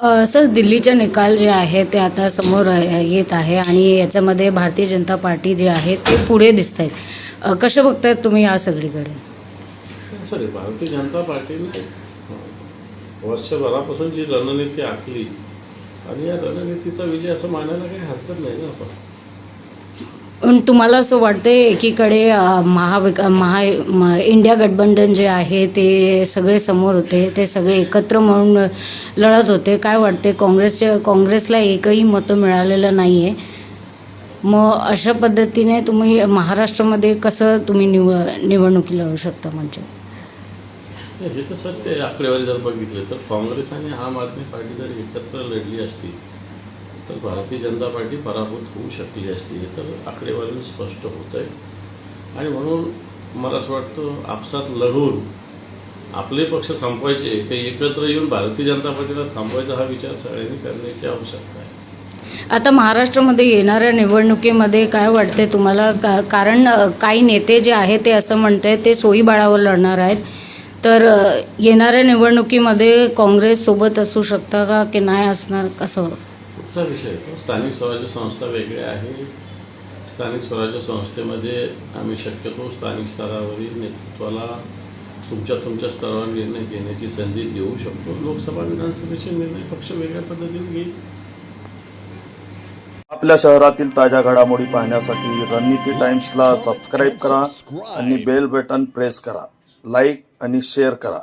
Sir दिल्लीचे निकाल जे आहे ते आता समोर येत आहे आणि याच्यामध्ये भारतीय जनता पार्टी जे आहे ते पुढे दिसत आहेत. कसे बघतायत तुम्ही या सगळीकडे? सर भारतीय जनता पार्टीने वर्षभरापासून जी रणनीती आखली आणि या रणनीतीचा विजय असं मानायला काही हरकत नाही ना आपण. पण तुम्हाला असं वाटतंय एकीकडे महाविका महा म- इंडिया गठबंधन जे आहे ते सगळे समोर होते ते सगळे एकत्र म्हणून लढत होते. काय वाटते काँग्रेसच्या काँग्रेसला एकही मतं मिळालेलं नाही आहे मग अशा पद्धतीने तुम्ही महाराष्ट्रामध्ये कसं तुम्ही निव निवडणुकी लढू शकता म्हणजे? हे तर सत्य आकडेवारी जर बघितले तर काँग्रेस आणि आम आदमी पार्टी जर एकत्र लढली असती तर भारतीय जनता पार्टी पराभूत होऊ शकली असती हे तर आकडेवारीनं स्पष्ट होत आहे. आणि म्हणून मला असं वाटतं आपसात लढून आपले पक्ष संपवायचे काही एकत्र येऊन भारतीय जनता पार्टीला थांबवायचा हा विचार सगळ्यांनी करण्याची आवश्यकता आहे. आता महाराष्ट्रामध्ये येणाऱ्या निवडणुकीमध्ये काय वाटते तुम्हाला? का कारण काही नेते जे आहे ते असं म्हणत आहेत ते सोयी बाळावर लढणार आहेत. तर येणाऱ्या निवडणुकीमध्ये काँग्रेससोबत असू शकता का की नाही असणार? कसं? पुढचा विषय तो. स्थानिक स्वराज्य संस्था वेगळ्या आहे. स्थानिक स्वराज्य संस्थेमध्ये आम्ही शक्यतो स्थानिक स्तरावरील नेतृत्वाला तुमच्या तुमच्या स्तरावर निर्णय घेण्याची संधी देऊ शकतो. लोकसभा विधानसभेचे निर्णय पक्ष वेगळ्या पद्धतीने घेईल. आपल्या शहरातील ताज्या घडामोडी पाहण्यासाठी रणनीती टाइम्सला सबस्क्राईब करा आणि बेल बटन प्रेस करा. लाईक आणि शेअर करा.